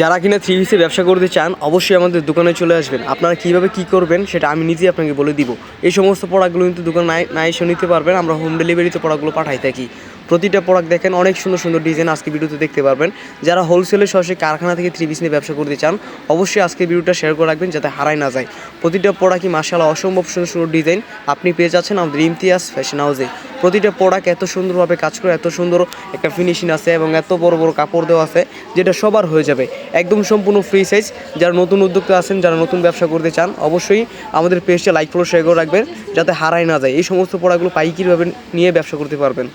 যারা কিনা থ্রি পিসে ব্যবসা করতে চান, অবশ্যই আমাদের দোকানে চলে আসবেন। আপনারা কীভাবে কী করবেন, সেটা আমি নিজেই আপনাকে বলে দিব। এই সমস্ত প্রোডাক্টগুলো কিন্তু দোকান নাই না এসে নিতে পারবেন। আমরা হোম ডেলিভারিতে প্রোডাক্টগুলো পাঠাই থাকি। প্রতিটা প্রোডাক্ট দেখেন, অনেক সুন্দর সুন্দর ডিজাইন আজকে ভিডিওতে দেখতে পারবেন। যারা হোলসেলে সরাসরি কারখানা থেকে থ্রি পিস নিয়ে ব্যবসা করতে চান, অবশ্যই আজকে ভিডিওটা শেয়ার করে রাখবেন, যাতে হারাই না যায়। প্রতিটা প্রোডাক্টই মাসাল্লাহ অসম্ভব সুন্দর সুন্দর ডিজাইন আপনি পেয়ে যাচ্ছেন আমাদের ইমতিয়াজ ফ্যাশন হাউসে প্রতিটা প্রোডাক্ট এত সুন্দরভাবে কাজ করে, এত সুন্দর একটা ফিনিশিং আছে এবং এত বড় বড় কাপড় দেওয়া আছে, যেটা সবার হয়ে যাবে। একদম সম্পূর্ণ ফ্রি সাইজ যারা নতুন উদ্যোক্তা আছেন, যারা নতুন ব্যবসা করতে চান, অবশ্যই আমাদের পেজটা লাইক ফলো শেয়ার করে রাখবেন, যাতে হারায় না যায়। এই সমস্ত প্রোডাক্টগুলো পাইকিরভাবে নিয়ে ব্যবসা করতে পারবেন।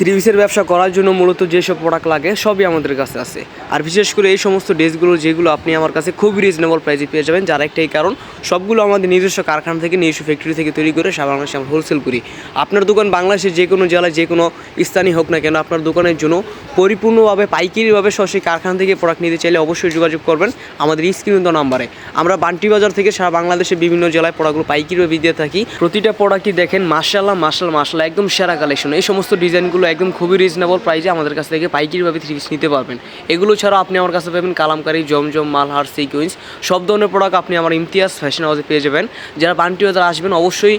থ্রি পিসের ব্যবসা করার জন্য মূলত যেসব প্রোডাক্ট লাগে, সবই আমাদের কাছে আছে। আর বিশেষ করে এই সমস্ত ড্রেসগুলো, যেগুলো আপনি আমার কাছে খুবই রিজনেবল প্রাইসে পেয়ে যাবেন, যার একটাই কারণ, সবগুলো আমাদের নিজস্ব কারখানা থেকে, নিজস্ব ফ্যাক্টরি থেকে তৈরি করে সারা বাংলাদেশে আমরা হোলসেল করি। আপনার দোকান বাংলাদেশের যে কোনো জেলায়, যে কোনো স্থানই হোক না কেন, আপনার দোকানের জন্য পরিপূর্ণভাবে, পাইকারিভাবে সরাসরি কারখানা থেকে প্রোডাক্ট নিতে চাইলে অবশ্যই যোগাযোগ করবেন আমাদের স্ক্রিন নাম্বারে। আমরা বান্টি বাজার থেকে সারা বাংলাদেশের বিভিন্ন জেলায় প্রোডাক্টগুলো পাইকারিভাবে দিয়ে থাকি। প্রতিটা প্রোডাক্টই দেখেন মার্শাল্লাহ মার্শাল মার্শাল একদম সেরা কালেকশন এই সমস্ত ডিজাইনগুলো একদম খুবই রিজনেবল প্রাইসে আমাদের কাছ থেকে পাইকারিভাবে থ্রি পিস নিতে পারবেন। এগুলো ছাড়াও আপনি আমার কাছে পাবেন কালামকারি, জমজম, মালহার সিকুইন্স সব ধরনের প্রোডাক্ট আপনি আমার ইমতিয়াজ ফ্যাশন হাউসে পেয়ে যাবেন। যারা বান্টি বাজার আসবেন অবশ্যই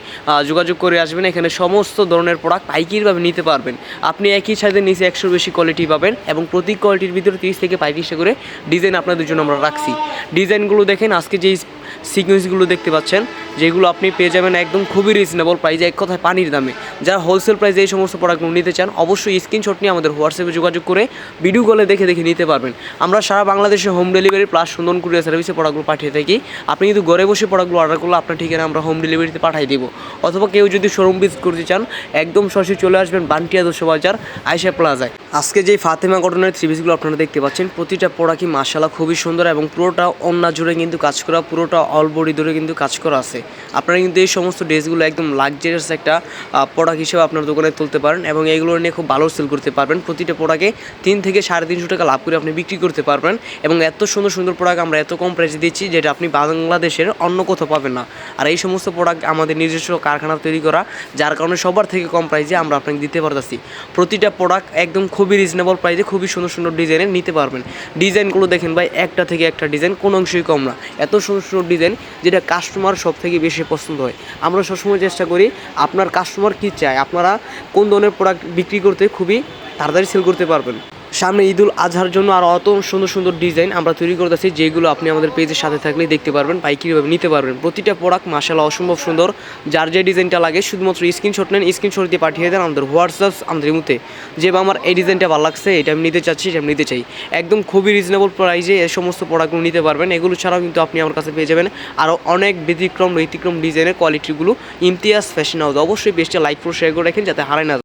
যোগাযোগ করে আসবেন। এখানে সমস্ত ধরনের প্রোডাক্ট পাইকারিভাবে নিতে পারবেন। আপনি একই সাইজের নিচে একশোর বেশি কোয়ালিটি পাবেন এবং প্রতি কোয়ালিটির ভিতরে তিরিশ থেকে পঁয়ত্রিশটা করে ডিজাইন আপনাদের জন্য আমরা রাখছি। ডিজাইনগুলো দেখেন, আজকে যেই সিকোয়েন্সগুলো দেখতে পাচ্ছেন, যেগুলো আপনি পেয়ে যাবেন একদম খুবই রিজনেবল প্রাইজে এক কথায় পানির দামে। যারা হোলসেল প্রাইসে এই সমস্ত প্রোডাক্টগুলো নিতে চান, অবশ্যই স্ক্রিনশট নিয়ে আমাদের হোয়াটসঅ্যাপে যোগাযোগ করে ভিডিও কলে দেখে দেখে নিতে পারবেন। আমরা সারা বাংলাদেশে হোম ডেলিভারি প্লাস সুন্দর কুরিয়ার সার্ভিসে প্রোডাক্টগুলো পাঠিয়ে থাকি। আপনি কিন্তু ঘরে বসে প্রোডাক্টগুলো অর্ডার করলে আপনার ঠিকানা আমরা হোম ডেলিভারিতে পাঠিয়ে দেবো। অথবা কেউ যদি শোরুম ভিজিট করতে চান, একদম সরাসরি চলে আসবেন বান্টিয়া দুশো বাজার আয়সা প্লাজায় আজকে যে ফাতেমা কটনের থ্রি পিসগুলো আপনারা দেখতে পাচ্ছেন, প্রতিটা প্রোডাক্টই মাসালা খুবই সুন্দর এবং পুরোটা অন্য জুড়ে কিন্তু কাজ করা, পুরোটা অল বডি ধরে কিন্তু কাজ করা আছে। আপনারা কিন্তু এই সমস্ত ড্রেসগুলো একদম লাক্সারিয়াস একটা প্রোডাক্ট হিসেবে আপনার দোকানে তুলতে পারেন এবং এগুলো নিয়ে খুব ভালো সেল করতে পারবেন। প্রতিটা প্রোডাক্টে তিন থেকে সাড়ে তিনশো টাকা লাভ করে আপনি বিক্রি করতে পারবেন এবং এত সুন্দর সুন্দর প্রোডাক্ট আমরা এত কম প্রাইসে দিচ্ছি যেটা আপনি বাংলাদেশের অন্য কোথাও পাবেন না। আর এই সমস্ত প্রোডাক্ট আমাদের নিজস্ব কারখানা তৈরি করা, যার কারণে সবার থেকে কম প্রাইসে আমরা আপনাকে দিতে পারতেছি। প্রতিটা প্রোডাক্ট একদম খুবই রিজনেবল প্রাইসে খুবই সুন্দর সুন্দর ডিজাইনের নিতে পারবেন। ডিজাইনগুলো দেখেন ভাই, একটা থেকে একটা ডিজাইন কোনো অংশই কম না। এত সুন্দর সুন্দর ডিজাইন যেটা কাস্টমার সব থেকে বেশি পছন্দ হয়। আমরা সবসময় চেষ্টা করি, আপনার কাস্টমার কী চায়? আপনারা কোন ধরনের প্রোডাক্ট বিক্রি করতে খুবই তাড়াতাড়ি সেল করতে পারবেন। সামনে ঈদুল আজহার জন্য আর অত সুন্দর সুন্দর ডিজাইন আমরা তৈরি করতেছি, যেগুলো আপনি আমাদের পেজের সাথে থাকলে দেখতে পারবেন পাইকারিভাবে নিতে পারবেন। প্রতিটা প্রোডাক্ট মাসালা অসম্ভব সুন্দর, যার যে ডিজাইনটা লাগে, শুধুমাত্র স্ক্রিনশট নেন স্ক্রিনশট দিয়ে পাঠিয়ে দেন আমাদের হোয়াটসঅ্যাপ আমাদের মুতে যে বা আমার এই ডিজাইনটা ভালো লাগছে, এটা আমি নিতে চাচ্ছি, এটা আমি নিতে চাই। একদম খুবই রিজনেবল প্রাইসে এই সমস্ত প্রোডাক্টগুলো নিতে পারবেন। এগুলো ছাড়াও কিন্তু আপনি আমার কাছে পেয়ে যাবেন আরও অনেক ব্যতিক্রম ব্যতিক্রম ডিজাইনের কোয়ালিটিগুলো ইমতিয়াজ ফ্যাশন হাউস অবশ্যই বেস্টটা লাইক ফোর শেয়ার করে রাখেন, যাতে হারায় না।